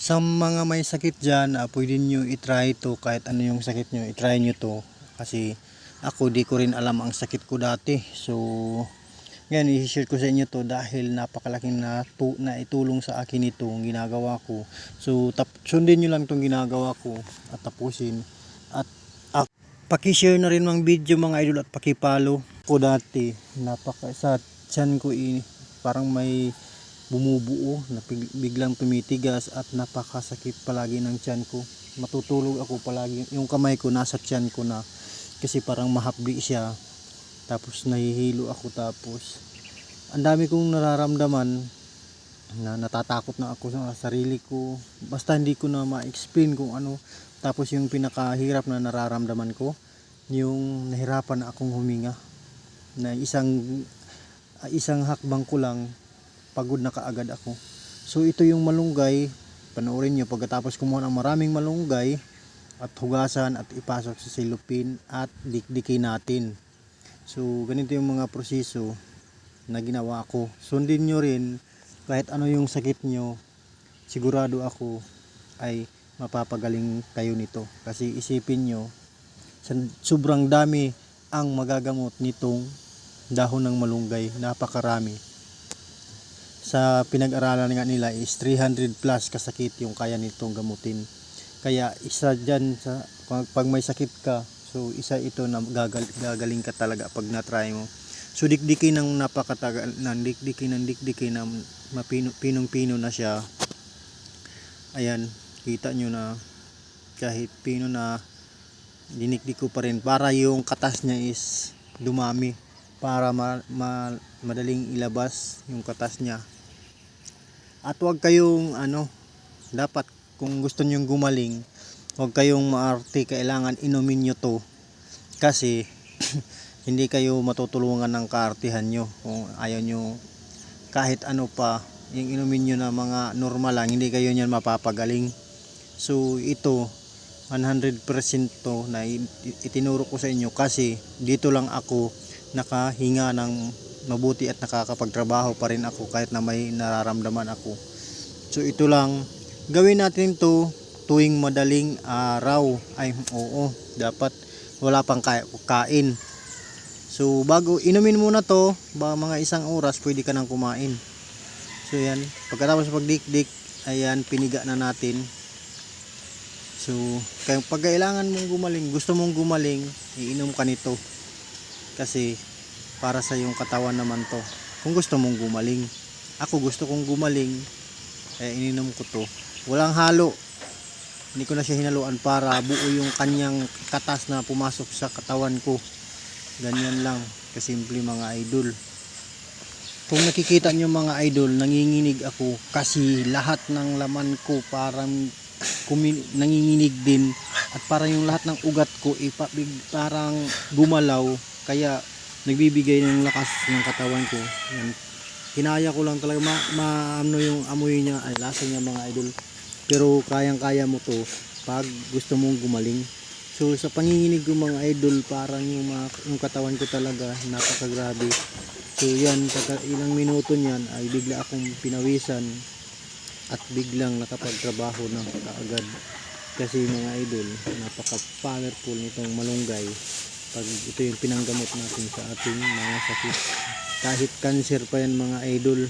Sa mga may sakit dyan, ah, pwede nyo itry to kahit ano yung sakit nyo, itry nyo to. Kasi ako di ko rin alam ang sakit ko dati. So, yan, i-share ko sa inyo to dahil napakalaking na, tu, na itulong sa akin ito ang ginagawa ko. So, tap, sundin nyo lang itong ginagawa ko at tapusin. At ah, pakishare na rin mga video mga idol at pakipalo ko dati. Napaka, sa tiyan ko i, parang may bumubuo na biglang tumitigas at napakasakit palagi ng tiyan ko. Matutulog ako palagi. Yung kamay ko nasa tiyan ko na kasi parang mahapdi siya. Tapos nahihilo ako tapos ang dami kong nararamdaman na natatakot na ako sa sarili ko. Basta hindi ko na ma-explain kung ano. Tapos yung pinakahirap na nararamdaman ko, yung nahirapan na akong huminga. Na isang isang hakbang ko lang pagod na kaagad ako. So ito yung malunggay, panoorin nyo pagkatapos kumuha ng maraming malunggay at hugasan at ipasok sa silupin at dikdikin natin. So ganito yung mga proseso na ginawa ko. Sundin nyo rin kahit ano yung sakit nyo, sigurado ako ay mapapagaling kayo nito. Kasi isipin nyo, sobrang dami ang magagamot nitong dahon ng malunggay, napakarami sa pinag-aralan nga nila is 300 plus kasakit yung kaya nitong gamutin. Kaya isa dyan sa pag, may sakit ka, so isa ito na gagal, gagaling ka talaga pag na-try mo. So dikdikin ng napakatagal, ng dikdikin ng dikdikin na mapino, pinong-pino na siya. Ayan, kita nyo na kahit pino na dinikdik ko pa rin para yung katas niya is dumami para ma, ma- madaling ilabas yung katas niya. At huwag kayong ano, dapat kung gusto nyong gumaling, huwag kayong maarte, kailangan inumin nyo to. Kasi hindi kayo matutulungan ng kaartihan nyo kung ayaw nyo kahit ano pa, yung inumin nyo na mga normal lang, hindi kayo nyan mapapagaling. So ito, 100% to na itinuro ko sa inyo kasi dito lang ako nakahinga ng mabuti at nakakapagtrabaho pa rin ako kahit na may nararamdaman ako. So ito lang, gawin natin to tuwing madaling araw. Ay, oo, dapat wala pang ka- kain. So bago inumin muna to, ba mga isang oras pwede ka nang kumain. So yan, pagkatapos pagdikdik, ayan, piniga na natin. So, kaya pag kailangan mong gumaling, gusto mong gumaling, iinom ka nito. Kasi para sa yung katawan naman to. Kung gusto mong gumaling. Ako gusto kong gumaling, kaya ininom ko to. Walang halo. Hindi ko na siya hinaluan para buo yung kanyang katas na pumasok sa katawan ko. Ganyan lang. Kasimple mga idol. Kung nakikita nyo mga idol, nanginginig ako kasi lahat ng laman ko parang nanginginig din at parang yung lahat ng ugat ko ipabig parang gumalaw kaya nagbibigay ng lakas ng katawan ko. Yan. Hinaya ko lang talaga. Ma, maano yung amoy niya ay lasa niya mga idol. Pero kayang kaya mo to pag gusto mong gumaling. So sa panginginig ko mga idol parang yung, mga, yung katawan ko talaga napakagrabe. So yan ilang minuto niyan ay bigla akong pinawisan at biglang nakapagtrabaho na kaagad kasi mga idol napaka powerful nitong malunggay pag ito yung pinanggamot natin sa ating mga sakit. Kahit cancer pa yan mga idol